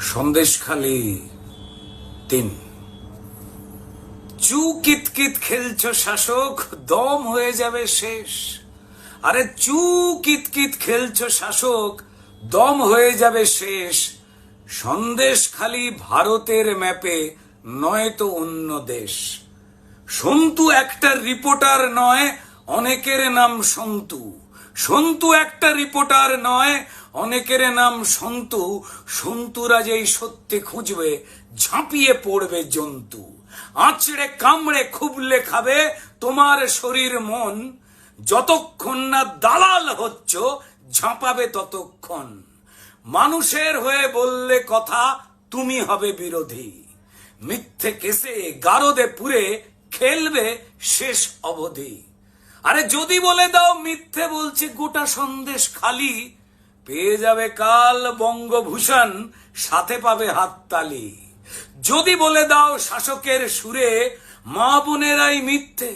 সন্দেশখালি তিন। চু কিতকিত খেলছ শাসক, দম হয়ে যাবে শেষ। আরে চু কিতকিত খেলছ শাসক, দম হয়ে যাবে শেষ। সন্দেশ খালি ভারতের ম্যাপে নয় তো অন্য দেশ। সন্তু একটা রিপোর্টার নয়, অনেকের নাম সন্তু। সন্তু একটা রিপোর্টার নয় অনেকের নাম সন্তু, সন্তুরা যেই সত্যি খুঁজবে, ঝাঁপিয়ে পড়বে জন্তু। আঁচড়ে, কামড়ে, খুবলে খাবে তোমার শরীর মন। যতক্ষণ না দালাল হচ্ছ, ঝাঁপাবে ততক্ষণ। মানুষের হয়ে বললে কথা, তুমি হবে বিরোধী। মিথ্যে কেসে, গারদে পুরে খেলবে শেষ অবধি। আরে যদি বলে দাও মিথ্যে বলছে, গোটা সন্দেশ খালি। পেয়ে যাবে কাল বঙ্গভূষণ, সাথে পাবে হাততালি। যদি বলে দাও শাসকের সুরে, মা বোনেরাই মিথ্যে।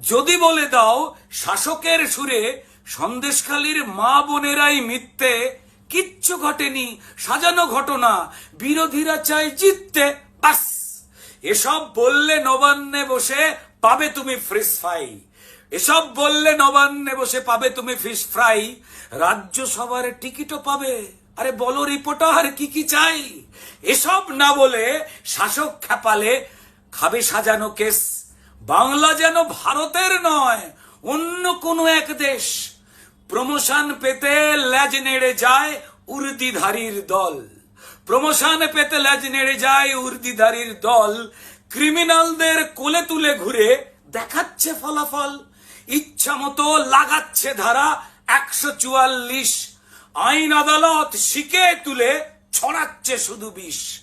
যদি বলে দাও শাসকের সুরে, সন্দেশখালীর মা বোনেরাই মিথ্যে। কিচ্ছু ঘটেনি, সাজানো ঘটনা, বিরোধীরা চায় জিততে, বাস। এসব বললে নবান্নে বসে পাবে তুমি ফ্রিস ফ্রাই এসব বললে নবান্নে বসে পাবে তুমি ফিশ ফ্রাই রাজ্যসভার টিকিটও পাবে। আরে বলো রিপোর্টার কি কি চাই? এসব না বলে শাসক খেপালে খাবে সাজানো কেস। বাংলা যেন ভারতের নয়, অন্য কোনো এক দেশ। প্রমোশন পেতে ল্যাজ নেড়ে যায় উর্দিধারীর দল। প্রমোশন পেতে ল্যাজ নেড়ে যায় উর্দিধারীর দল। ক্রিমিনালদের কোলে তুলে ঘুরে দেখাচ্ছে ফলাফল। ইচ্ছা মতো লাগাচ্ছে ধারা একশো চুয়াল্লিশ। আইন আদালত শিকে তুলে ছড়াচ্ছে শুধু বিষ।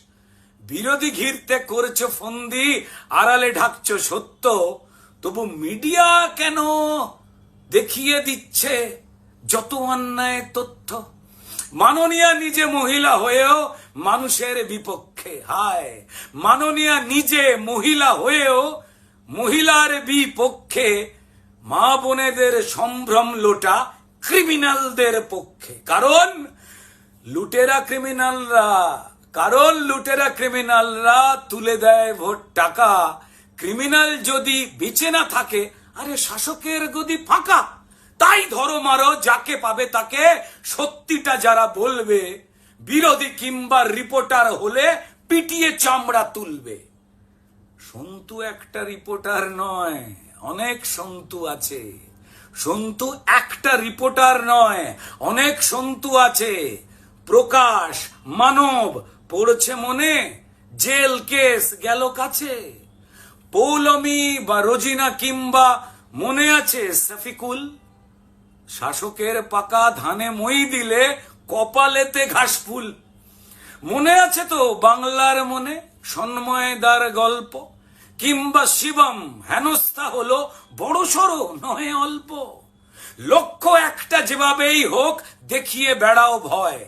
বিরোধী ঘিরতে করছ ফন্দি, আড়ালে ঢাকছো সত্য। তবু মিডিয়া কেন দেখিয়ে দিচ্ছে যত অন্যায় তথ্য? মাননীয়া নিজে মহিলা হয়েও মানুষের বিপক্ষে হায়। মাননীয়া নিজে মহিলা হয়েও মহিলার বিপক্ষে মা বোনেদের সম্ভ্রম লোটা ক্রিমিনালদের পক্ষে। কারণ লুটেরা ক্রিমিনালরা, কারণ লুটেরা ক্রিমিনালরা তুলে দেয় ভোট টাকা। ক্রিমিনাল যদি বেঁচে না থাকে, আরে শাসকের গদি ফাঁকা। তাই ধরো মারো, যাকে পাবে তাকে সত্যিটা যারা বলবে, বিরোধী কিংবা রিপোর্টার হলে পিটিয়ে চামড়া তুলবে। সন্তু একটা রিপোর্টার নয়। অনেক সন্তু আছে। সন্তু একটা রিপোর্টার নয়, অনেক সন্তু আছে। প্রকাশ, মানব, পড়ছে মনে, জেল কেস গেল কাছে। পৌলমি বা রোজিনা কিংবা মনে আছে সফিকুল শাসকের পাকা ধানে মই দিলে কপালেতে ঘাসফুল মনে আছে তো বাংলার মনে সন্ময়দার গল্প? কিংবা শিবম, হেনস্থা হলো বড় সড়ো নয় অল্প। লক্ষ্য একটা যেভাবেই হোক, দেখিয়ে বেড়াও ভয়।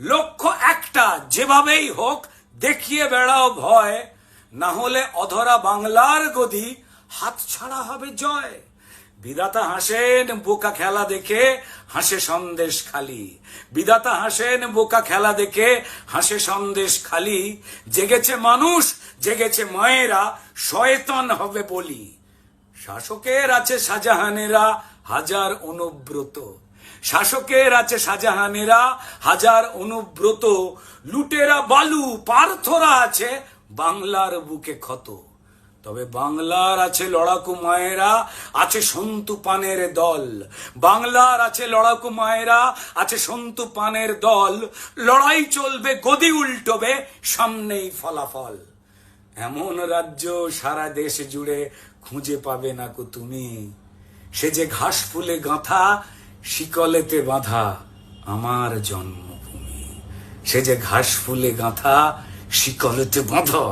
লক্ষ্য একটা যেভাবেই হোক, দেখিয়ে বেড়াও ভয়। না হলে অধরা বাংলার গদি হাত ছাড়া হবে জয়। বিধাতা হাসেন বোকা খেলা দেখে হাসে সন্দেশ খালি। বিধাতা হাসেন বোকা খেলা দেখে হাসে সন্দেশ খালি। জেগেছে মানুষ, জেগেছে মায়েরা, শয়তান হবে বলি। শাসকের আছে শাহজাহানেরা হাজার অনুব্রত। শাসকের আছে শাহজাহানেরা হাজার অনুব্রত। লুটেরা বালু, পার্থরা আছে বাংলার বুকে ক্ষত। তবে বাংলার আছে লড়াকু মায়েরা, আছে সন্তু পানের দল। বাংলার আছে লড়াকু মায়েরা, আছে সন্তু পানের দল। লড়াই চলবে, গদি উল্টবে, সামনেই ফলাফল। এমন রাজ্য সারা দেশ জুড়ে খুঁজে পাবে না কো তুমি। সে যে ঘাস ফুলে গাঁথা, শিকলেতে বাঁধা আমার জন্মভূমি। সে যে ঘাস ফুলে গাঁথা, শিকলেতে বাঁধা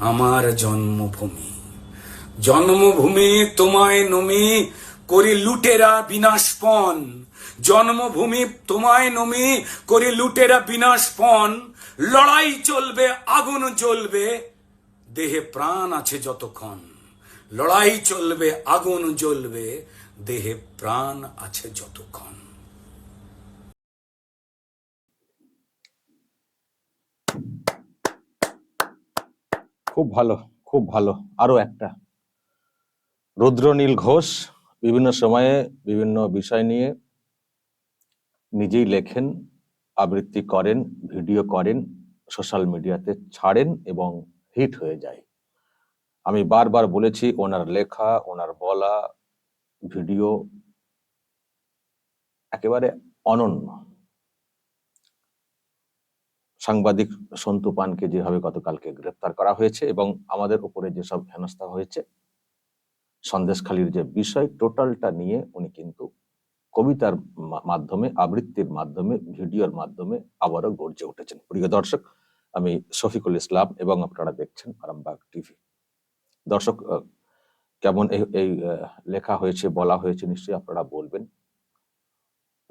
আমার জন্মভূমি। জন্মভূমি তোমায় নমি করি লুটেরা বিনাশপন জন্মভূমি তোমায় নমি করি লুটেরা বিনাশপন লড়াই চলবে, আগুন জ্বলবে, দেহে প্রাণ আছে যতক্ষণ। লড়াই চলবে, আগুন জ্বলবে, দেহে প্রাণ আছে যতক্ষণ। খুব ভালো খুব ভালো। আরও একটা। রুদ্রনীল ঘোষ বিভিন্ন সময়ে বিভিন্ন বিষয় নিয়ে নিজেই লেখেন, আবৃত্তি করেন, ভিডিও করেন, সোশ্যাল মিডিয়াতে ছাড়েন এবং হিট হয়ে যায়। আমি বারবার বলেছি, ওনার লেখা, ওনার বলা, ভিডিও একেবারে অনন্য। সাংবাদিক সন্তু পানকে যেভাবে গতকালকে গ্রেপ্তার করা হয়েছে এবং আমাদের উপরে যেসব হেনস্থা হয়েছে সন্দেশখালীর যে বিষয়, টোটালটা নিয়ে উনি কিন্তু কবিতার মাধ্যমে, আবৃত্তির মাধ্যমে, ভিডিওর মাধ্যমে আবারও গর্জে উঠেছেন। প্রিয় দর্শক, আমি শফিকুল ইসলাম এবং আপনারা দেখছেন আরামবাগ টিভি। দর্শক কেমন এই এই লেখা হয়েছে, বলা হয়েছে নিশ্চয়ই আপনারা বলবেন।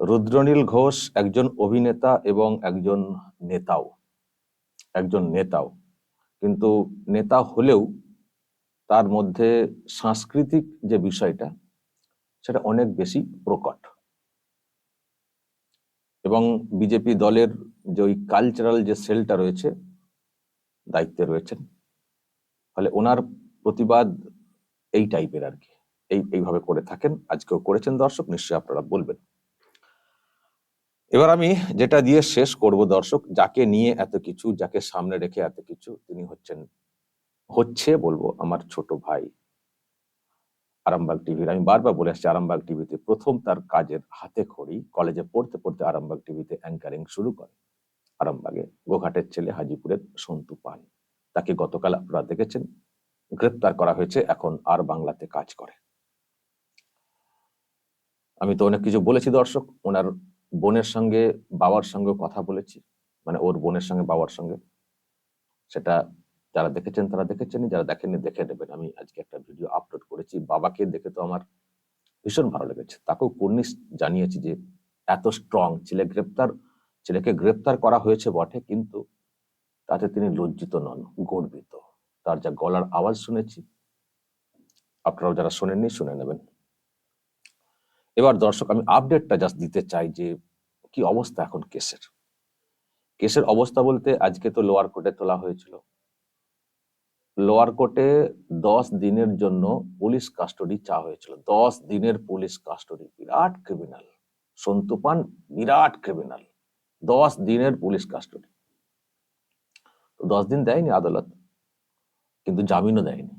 রুদ্রনীল ঘোষ একজন অভিনেতা এবং একজন নেতাও। একজন নেতাও। কিন্তু নেতা হলেও তার মধ্যে সাংস্কৃতিক যে বিষয়টা, সেটা অনেক বেশি প্রকট। এবং বিজেপি দলের যে ওই কালচারাল যে সেলটা রয়েছে, দায়িত্বে রয়েছেন। ফলে ওনার প্রতিবাদ এই টাইপের আর কি। এই, এইভাবে করে থাকেন, আজকেও করেছেন দর্শক, নিশ্চয়ই আপনারা বলবেন। এবার আমি যেটা দিয়ে শেষ করব দর্শক, যাকে নিয়ে এত কিছু, যাকে সামনে রেখে এত কিছু, তিনি হচ্ছেন হচ্ছে বলব আমার ছোট ভাই। আরামবাগ টিভির আমি বারবার বলে আসছি আরামবাগ টিভিতে প্রথম তার কাজের হাতে খড়ি কলেজে পড়তে পড়তে আরামবাগ টিভিতে অ্যাঙ্কারিং শুরু করে। আরামবাগে গোঘাটের ছেলে হাজিপুরের সন্তু পান। তাকে গতকাল আপনারা দেখেছেন, গ্রেপ্তার করা হয়েছে, এখন আর বাংলাতে কাজ করে। আমি তো অনেক কিছু বলেছি দর্শক, ওনার বোনের সঙ্গে, বাবার সঙ্গে কথা বলেছি। মানে ওর বোনের সঙ্গে, বাবার সঙ্গে। সেটা যারা দেখেছেন তারা দেখেছেন যারা দেখেননি দেখে নেবেন। আমি আজকে একটা ভিডিও আপলোড করেছি। বাবাকে দেখে তো আমার ভীষণ ভালো লেগেছে। তাকেও কুর্নিশ জানিয়েছি যে, এত স্ট্রং ছেলে গ্রেপ্তার, ছেলেকে গ্রেপ্তার করা হয়েছে বটে, কিন্তু তাতে তিনি লজ্জিত নন, গর্বিত। তার যা গলার আওয়াজ শুনেছি, আপনারাও যারা শোনেননি, শুনে নেবেন। এবার দর্শক, আমি আপডেটটা জাস্ট দিতে চাই যে, কি অবস্থা এখন কেসের? কেসের অবস্থা বলতে আজকে তো লোয়ার কোর্টে তোলা হয়েছিল। লোয়ার কোর্টে দশ দিনের জন্য পুলিশ কাস্টডি চা হয়েছিল। দশ দিনের পুলিশ কাস্টডি বিরাট ক্রিমিনাল সন্তু পান, বিরাট ক্রিমিনাল দশ দিনের পুলিশ কাস্টডি দশ দিন দেয়নি আদালত, কিন্তু জামিনও দেয়নি।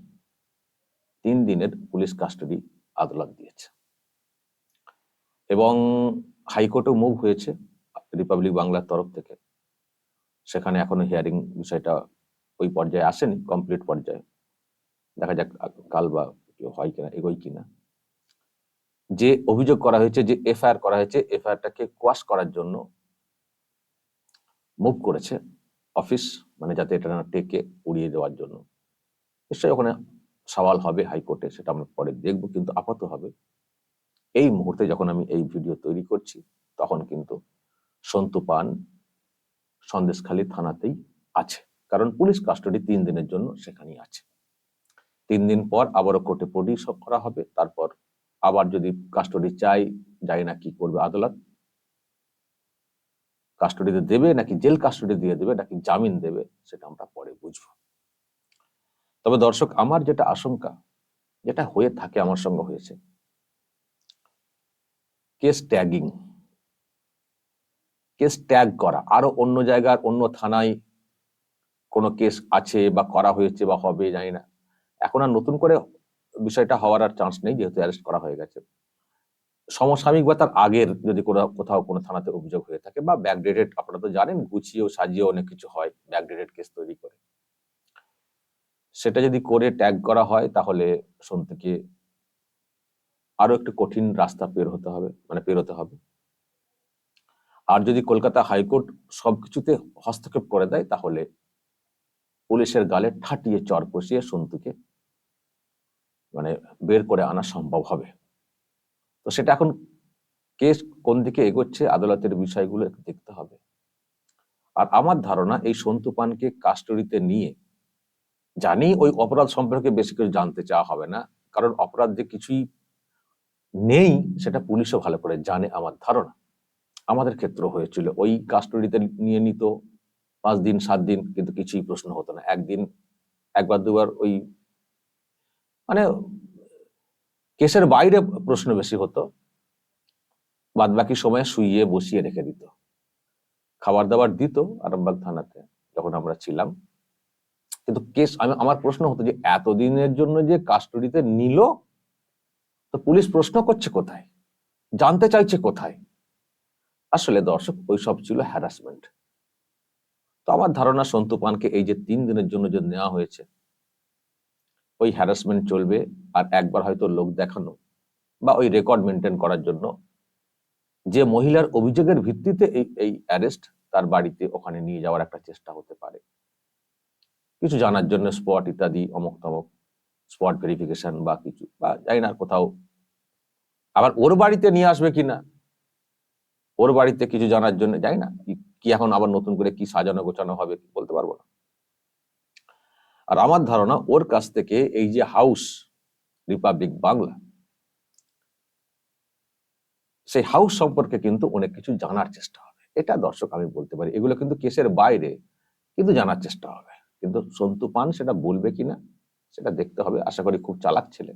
তিন দিনের পুলিশ কাস্টডি আদালত দিয়েছে। এবং হাইকোর্টও মুভ হয়েছে রিপাবলিক বাংলার তরফ থেকে। সেখানে এখনও হিয়ারিং বিষয়টা ওই পর্যায়ে আসেনি কমপ্লিট পর্যায়ে। দেখা যাক কাল বা কি হয় কিনা এগোই কিনা। যে অভিযোগ করা হয়েছে, যে এফআইআর করা হয়েছে, এফআইআরটাকে কোয়াশ করার জন্য মুভ করেছে অফিস মানে যাতে এটা না টেকে উড়িয়ে দেওয়ার জন্য। নিশ্চয়ই ওখানে সওয়াল হবে হাইকোর্টে, সেটা আমরা পরে দেখব, কিন্তু আপাতত হবে। এই মুহূর্তে যখন আমি এই ভিডিও তৈরি করছি, তখন কিন্তু সন্তু পান সন্দেশখালী থানাতেই আছে। কারণ পুলিশ কাস্টডি তিন দিনের জন্য সেখানেই আছে। তিন দিন পর আবারও কোর্টে প্রডিউস করা হবে, তারপর আবার যদি কাস্টডি চাই যাই না কি করবে আদালত? কাস্টডিতে দেবে নাকি জেল কাস্টডি দিয়ে দেবে নাকি জামিন দেবে, সেটা আমরা পরে বুঝব। তবে দর্শক, আমার যেটা আশঙ্কা, যেটা হয়ে থাকে, আমার সঙ্গে হয়েছে কেস ট্যাগিং কেস ট্যাগ করা, আরও অন্য জায়গার, অন্য থানায় কোনো কেস আছে বা করা হয়েছে বা হবে, জানি না। এখন আর নতুন করে বিষয়টা হওয়ার আর চান্স নেই, যেহেতু অ্যারেস্ট করা হয়ে গেছে। সমসাময়িক বা তার আগের যদি কোনো কোথাও কোনো থানাতে অভিযোগ হয়ে থাকে বা ব্যাকডেটেড আপনারা তো জানেন, গুছিয়েও সাজিয়ে অনেক কিছু হয় ব্যাকডেটেড কেস তৈরি করে। সেটা যদি করে ট্যাগ করা হয়, তাহলে সন্তুকে আরও একটু কঠিন রাস্তা পের হতে হবে মানে পেরোতে হবে। আর যদি কলকাতা হাইকোর্ট সবকিছুতে হস্তক্ষেপ করে দেয়, তাহলে পুলিশের গালে ঠাটিয়ে চর কষিয়ে সন্তুকে মানে বের করে আনা সম্ভব হবে। তো সেটা এখন কেস কোন দিকে এগোচ্ছে আদালতের বিষয়গুলো দেখতে হবে। আর আমার ধারণা এই সন্তু পানকে কাস্টডিতে নিয়ে জানি ওই অপরাধ সম্পর্কে বেশি কিছু জানতে চাওয়া হবে না, কারণ অপরাধ যে কিছুই নেই সেটা পুলিশও ভালো করে জানে আমার ধারণা। আমাদের ক্ষেত্র হয়েছিল। ওই কাস্টডিতে নিয়ে নিত পাঁচ দিন, সাত দিন কিন্তু কিছুই প্রশ্ন হতো না। একদিন, একবার, দুবার ওই মানে কেসের বাইরে প্রশ্ন বেশি হতো। বাদ বাকি সময় শুইয়ে বসিয়ে রেখে দিত। খাবার দাবার দিত আরামবাগ থানাতে যখন আমরা ছিলাম। কিন্তু কেস, আমি, আমার প্রশ্ন হতো যে এতদিনের জন্য যে কাস্টডিতে নিল, তো পুলিশ প্রশ্ন করছে কোথায়? জানতে চাইছে কোথায়? আসলে দর্শক, ওইসব ছিল হ্যারাসমেন্ট তো আমার ধারণা সন্তু পানকে এই যে তিন দিনের জন্য যে নেওয়া হয়েছে, ওই হ্যারাসমেন্ট চলবে আর একবার হয়তো লোক দেখানো বা ওই রেকর্ড মেনটেন করার জন্য যে মহিলার অভিযোগের ভিত্তিতে এই এই অ্যারেস্ট তার বাড়িতে ওখানে নিয়ে যাওয়ার একটা চেষ্টা হতে পারে। কিছু জানার জন্য স্পট ইত্যাদি, অমুক তমক স্পট ভেরিফিকেশন বা কিছু, বা জানি না কোথাও। আবার ওর বাড়িতে নিয়ে আসবে কিনা? ওর বাড়িতে কিছু জানার জন্য, জানি না, কি- এখন আবার নতুন করে কি সাজানো গোছানো হবে বলতে পারব না। আর আমার ধারণা ওর কাছ থেকে এই যে হাউস, রিপাবলিক বাংলা, সেই হাউস সম্পর্কে কিন্তু অনেক কিছু জানার চেষ্টা হবে। এটা দর্শক আমি বলতে পারি, এগুলো কিন্তু কেসের বাইরে কিন্তু জানার চেষ্টা হবে। কিন্তু সন্তু পান সেটা বলবে কিনা, সেটা দেখতে হবে। আশা করি খুব চালাক ছেলে।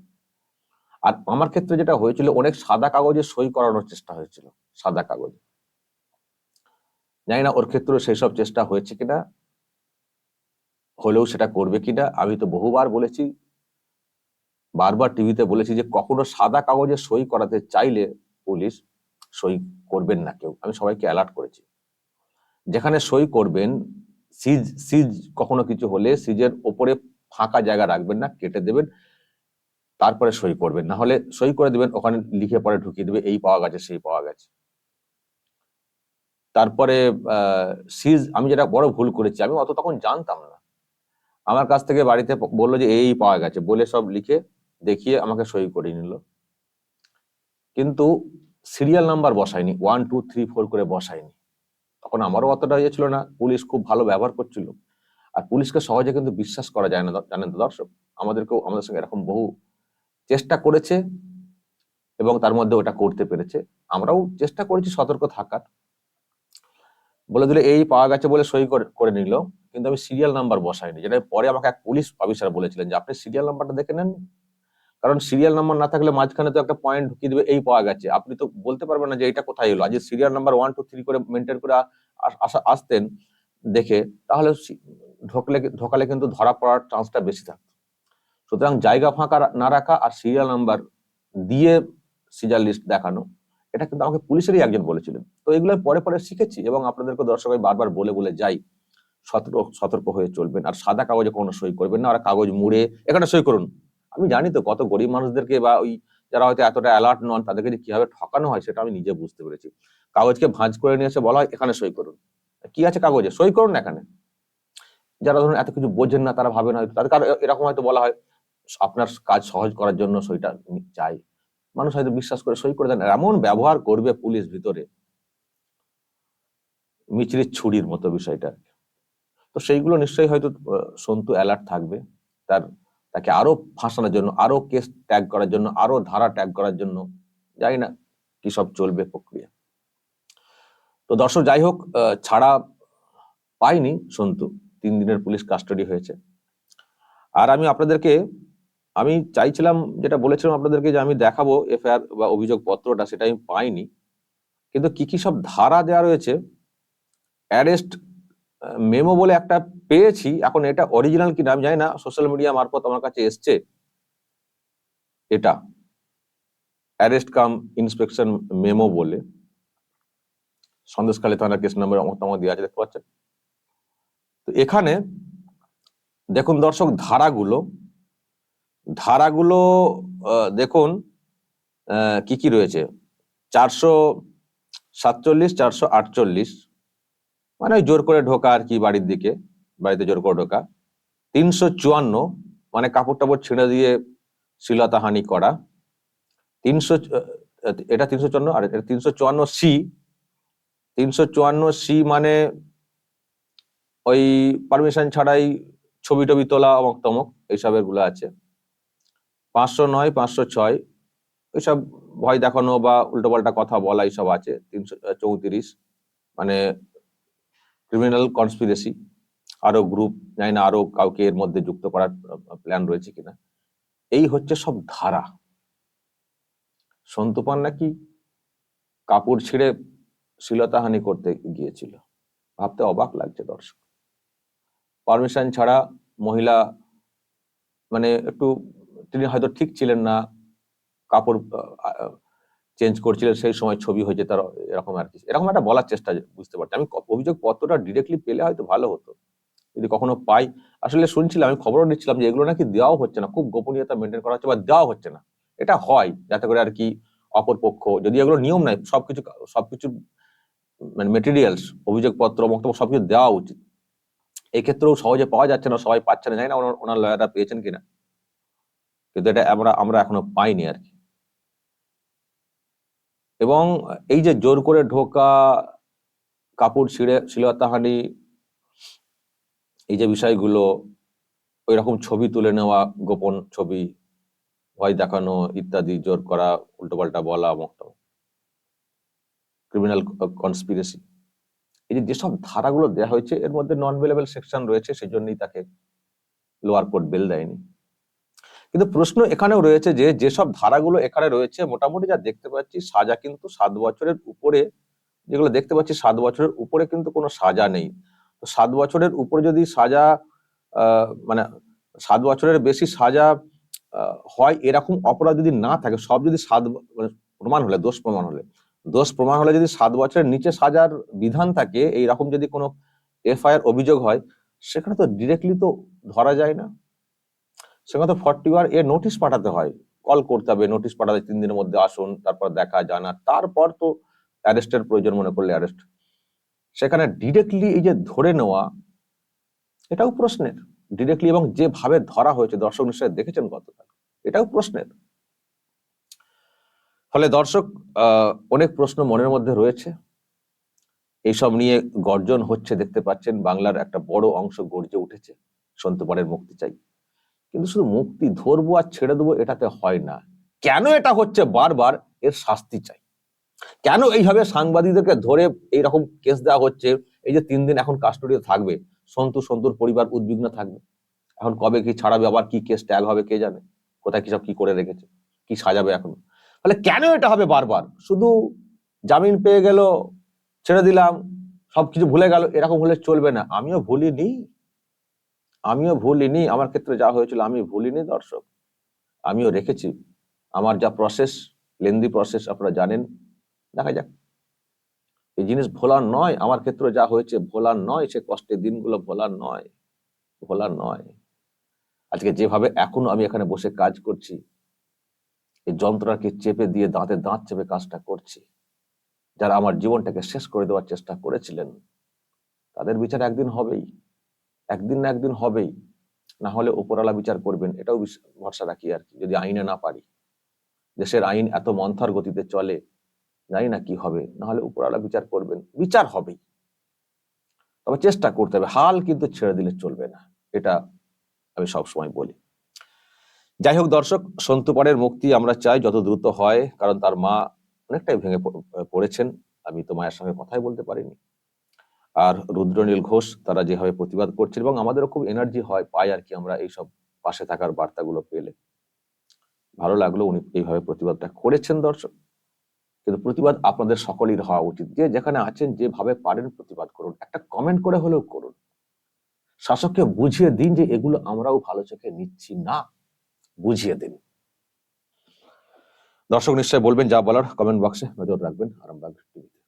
আর আমার ক্ষেত্রে যেটা হয়েছিল, অনেক সাদা কাগজে সই করানোর চেষ্টা হয়েছিল, সাদা কাগজে। জানি না ওর ক্ষেত্রে সেই সব চেষ্টা হয়েছে কিনা, হলেও সেটা করবে কিনা, আমি তো বহুবার বলেছি, বারবার টিভিতে বলেছি যে কখনো সাদা কাগজে সই করাতে চাইলে পুলিশ সই করবেন না কেউ। আমি সবাইকে অ্যালার্ট করেছি। যেখানে সই করবেন, সিজ সিজ কখনো কিছু হলে সিজের ওপরে ফাঁকা জায়গা রাখবেন না, কেটে দেবেন। তারপরে সই করবেন না হলে সই করে দেবেন, ওখানে লিখে পরে ঢুকিয়ে দেবে, এই পাওয়া গেছে, সেই পাওয়া গেছে। তারপরে সিজ, আমি যেটা বড় ভুল করেছি, আমি অত তখন জানতাম না। আমার কাছ থেকে বাড়িতে বলল যে, এই পাওয়া গেছে। বলে সব লিখে দেখিয়ে আমাকে সই করিয়ে নিল। কিন্তু সিরিয়াল নাম্বার বসায়নি, ওয়ান, টু, থ্রি, ফোর করে বসায়নি। তখন আমারও অতটা ইয়ে ছিল না, পুলিশ খুব ভালো ব্যবহার করছিল। আর পুলিশকে সহজে কিন্তু বিশ্বাস করা যায় না, জানেন তো দর্শক? আমাদেরকেও, আমাদের সঙ্গে এরকম বহু চেষ্টা করেছে এবং তার মধ্যে ওটা করতে পেরেছে। আমরাও চেষ্টা করেছি সতর্ক থাকার। বলে দিলে এই পাওয়া গেছে বলে সই করে নিল। কিন্তু আমি সিরিয়াল নাম্বার বসাইনি। যেটা পরে আমাকে এক পুলিশ অফিসার বলেছিলেন যে, আপনি সিরিয়াল নাম্বারটা দেখে নেন কারণ সিরিয়াল নাম্বার না থাকলে মাঝখানে তো একটা পয়েন্ট ঢুকিয়ে দেবে, এই পাওয়া গেছে। আপনি তো বলতে পারবেন না যে এটা কোথায় হলো আজ serial number one two three করে মেনটেন করে আসা- আসতেন দেখে, তাহলে ঢোকলে, ঢোকালে কিন্তু ধরা পড়ার চান্সটা বেশি থাকতো। সুতরাং জায়গা ফাঁকা না রাখা আর সিরিয়াল নাম্বার দিয়ে সিজার লিস্ট দেখানো, এটা কিন্তু আমাকে পুলিশেরই একজন বলেছিলেন। তো এগুলো পরে পরে শিখেছি এবং আপনাদেরকে দর্শক বারবার বলে বলে যাই, সতর্ক সতর্ক হয়ে চলবেন আর সাদা কাগজে কোনো সই করবেন না, আর কাগজ মুড়ে এখানে সই করুন। আমি জানি তো কত গরিব মানুষদেরকে বা ওই যারা হয়তো এতটা অ্যালার্ট নন, তাদেরকে যে কীভাবে ঠকানো হয় সেটা আমি নিজে বুঝতে পেরেছি। কাগজকে ভাঁজ করে নিয়ে এসে বলা হয়, এখানে সই করুন। কি আছে কাগজে? সই করুন এখানে। যারা ধরুন এত কিছু বোঝেন না, তারা ভাবেন হয়তো, তাদের এরকম হয়তো বলা হয় আপনার কাজ সহজ করার জন্য সইটা চাই। মানুষ হয়তো বিশ্বাস করে সই করে দেন। এমন ব্যবহার করবে পুলিশ ভিতরে। মিচড়ির ছুরির মতো বিষয়টা। তো সেইগুলো নিশ্চয়ই হয়তো সন্তু অ্যালার্ট থাকবে। তার, তাকে আরও ফাঁসানোর জন্য, আরও কেস ট্যাগ করার জন্য, আরও ধারা ট্যাগ করার জন্য। জানি না কি সব চলবে প্রক্রিয়া। তো দর্শক, যাই হোক ছাড়া পাইনি সন্তু। তিন দিনের পুলিশ কাস্টাডি হয়েছে। আর আমি আপনাদেরকে আমি চাইছিলাম, যেটা বলেছিলাম আপনাদেরকে যে আমি দেখাবো এফআইআর বা অভিযোগ পত্রটা, সেটা আমি পাইনি। কিন্তু কি কি সব ধারা দেওয়া রয়েছে অ্যারেস্ট মেমো বলে একটা পেয়েছি, এখন এটা অরিজিনাল কিনা আমি জানি না সোশ্যাল মিডিয়া মারফত আমার কাছে এসছে এটা। অ্যারেস্ট কাম ইন্সপেকশন মেমো বলে। সন্দেশখালী থানার কেস নাম্বার আমার দেওয়া আছে, দেখতে পাচ্ছেন? তো এখানে, দেখুন দর্শক, ধারাগুলো ধারাগুলো দেখুন কি কি রয়েছে? চারশো সাতচল্লিশ, চারশো আটচল্লিশ। মানে জোর করে ঢোকা আর কি বাড়ির দিকে, বাড়িতে জোর করে ঢোকা। তিনশো চুয়ান্ন মানে কাপড় টাপড় ছিঁড়ে দিয়ে শ্লীলতাহানি করা। তিনশো এটা তিনশো চুয়ান্ন আর এটা তিনশো চুয়ান্ন সি। তিনশো চুয়ান্ন সি মানে ওই পারমিশন ছাড়াই ছবি টবি তোলা অমক তমক এইসবেরগুলো আছে। পাঁচশো নয়, পাঁচশো ছয় ওইসব ভয় দেখানো বা উল্টোপাল্টা কথা বলা এইসব আছে, তিনশো চৌত্রিশ মানে ক্রিমিনাল কনস্পিরেসি আরও গ্রুপ জানি না আরও কাউকে এর মধ্যে যুক্ত করার প্ল্যান রয়েছে কিনা। এই হচ্ছে সব ধারা। সন্তুপান নাকি কাপড় ছিঁড়ে শ্লীলতাহানি করতে গিয়েছিল। ভাবতে অবাক লাগছে দর্শক। পারমিশন ছাড়া মহিলা মানে একটু তিনি হয়তো ঠিক ছিলেন না, কাপড় চেঞ্জ করছিলেন, সেই সময় ছবি হয়েছে তার, এরকম আর কি। এরকম একটা বলার চেষ্টা বুঝতে পারছি। আমি অভিযোগ পত্রটা ডিরেক্টলি পেলে হয়তো ভালো হতো। যদি কখনো পাই, আসলে শুনছিলাম, আমি খবরও নিচ্ছিলাম যে এগুলো নাকি দেওয়াও হচ্ছে না, খুব গোপনীয়তা মেনটেন করা হচ্ছে বা দেওয়া হচ্ছে না। এটা হয়, যাতে করে আর কি অপর পক্ষ যদি এগুলো নিয়ম নাই, সবকিছু সবকিছু মানে মেটেরিয়ালস অভিযোগপত্র বক্তব্য সবকিছু দেওয়া উচিত। এক্ষেত্রেও সহজে পাওয়া যাচ্ছে না, সবাই পাচ্ছে না, জানি না ওনার লয়াররা পেয়েছেন কিনা। কিন্তু এটা আমরা আমরা এখনও পাইনি আর কি। এবং এই যে জোর করে ঢোকা, কাপড় ছিঁড়ে শ্লীলতাহানি এই যে বিষয়গুলো ওই রকম ছবি তুলে নেওয়া, গোপন ছবি, ভয় দেখানো ইত্যাদি, জোর করা, উল্টোপাল্টা বলা মতো ক্রিমিনাল কনস্পিরেসি এই যে যেসব ধারাগুলো দেওয়া হয়েছে, এর মধ্যে নন বেলেবল সেকশন রয়েছে সেই জন্যই তাকে লোয়ার কোর্ট বেল দেয়নি। কিন্তু প্রশ্ন এখানেও রয়েছে যে, যেসব ধারাগুলো এখানে রয়েছে, মোটামুটি যা দেখতে পাচ্ছি, সাজা কিন্তু সাত বছরের উপরে, যেগুলো দেখতে পাচ্ছি সাত বছরের উপরে কিন্তু কোনো সাজা নেই। তো সাত বছরের উপরে যদি সাজা মানে সাত বছরের বেশি সাজা হয়, এরকম অপরাধ যদি না থাকে, সব যদি সাত মানে প্রমাণ হলে, দোষ প্রমাণ হলে, দোষ প্রমাণ হলে যদি সাত বছরের নিচে সাজার বিধান থাকে এই রকম যদি কোনো এফআইআর অভিযোগ হয়, সেখানে তো ডিরেক্টলি তো ধরা যায় না। সেখানে তো ফর্টি ওয়ার এ নোটিশ পাঠাতে হয়। কল করতে হবে নোটিশ পাঠাতে তিন দিনের মধ্যে আসুন, তারপর দেখা, জানা, তারপর তো অ্যারেস্টের প্রয়োজন মনে করলে অ্যারেস্ট সেখানে ডিরেক্টলি এই যে ধরে নেওয়া, এটাও প্রশ্নের। ডিরেক্টলি এবং যেভাবে ধরা হয়েছে, দর্শক নিশ্চয় দেখেছেন গতকাল, এটাও প্রশ্নের। ফলে দর্শক অনেক প্রশ্ন মনের মধ্যে রয়েছে। এইসব নিয়ে গর্জন হচ্ছে, দেখতে পাচ্ছেন, বাংলার একটা বড় অংশ গর্জে উঠেছে। সন্তুপানের মুক্তি চাই। কিন্তু শুধু মুক্তি ধরবো আর ছেড়ে দেবো এটাতে হয় না। কেন এটা হচ্ছে বারবার এর শাস্তি চাই? কেন এইভাবে সাংবাদিকদেরকে ধরে এইরকম কেস দেওয়া হচ্ছে? এই যে তিন দিন এখন কাস্টডিতে থাকবে, সন্তু সন্তুর পরিবার উদ্বিগ্ন থাকবে। এখন কবে কি ছাড়াবে, আবার কি কেস ট্যাগ হবে, কে জানে? কোথায় কি সব কি করে রেখেছে? কি সাজাবে এখন? তাহলে কেন এটা হবে বারবার? শুধু জামিন পেয়ে গেল, ছেড়ে দিলাম, সবকিছু ভুলে গেল, এরকম হলে চলবে না। আমিও ভুলিনি। আমিও ভুলিনি, আমার ক্ষেত্রে যা হয়েছিল আমি ভুলিনি দর্শক। আমিও রেখেছি। আমার যা প্রসেস লেন্দি প্রসেস আপনারা জানেন, দেখা যাক। এই জিনিস ভোলার নয়, আমার ক্ষেত্রে যা হয়েছে ভোলার নয়, সে কষ্টের দিনগুলো ভোলার নয় ভোলার নয়। আজকে যেভাবে এখনও আমি এখানে বসে কাজ করছি, এই যন্ত্রণাকে চেপে দিয়ে দাঁতে দাঁত চেপে কাজটা করছি, যারা আমার জীবনটাকে শেষ করে দেওয়ার চেষ্টা করেছিলেন, তাদের বিচার একদিন হবেই। একদিন না একদিন হবেই। না হলে উপরালা বিচার করবেন, এটাও ভরসা রাখি আর কি, যদি আইনে না পারি। দেশের আইন এত মন্থর গতিতে চলে, জানি না কি হবে, না হলে উপরালা বিচার করবেন, বিচার হবেই। তবে চেষ্টা করতে হবে, হাল কিন্তু ছেড়ে দিলে চলবে না, এটা আমি সবসময় বলি। যাই হোক দর্শক সন্তুপাড়ের মুক্তি আমরা চাই যত দ্রুত হয়, কারণ তার মা অনেকটাই ভেঙে পড়েছেন, আমি তো মায়ের সঙ্গে কথাই বলতে পারিনি। আর রুদ্রনীল ঘোষ, তারা যেভাবে প্রতিবাদ করছেন এবং আমাদেরও খুব এনার্জি হয় পাই আর কি আমরা এইসব পাশে থাকার বার্তাগুলো পেলে। ভালো লাগল উনি এইভাবে প্রতিবাদটা করেছেন দর্শক। কিন্তু প্রতিবাদ আপনাদের সকলের হওয়া উচিত। যে যেখানে আছেন, যেভাবে পারেন প্রতিবাদ করুন। একটা কমেন্ট করে হলেও করুন। শাসককে বুঝিয়ে দিন যে এগুলো আমরাও ভালো চোখে নিচ্ছি না। বুঝিয়ে দিন। দর্শক নিশ্চয় বলবেন যা বলার কমেন্ট বক্সে নজর রাখবেন। আরামবাগ টিভি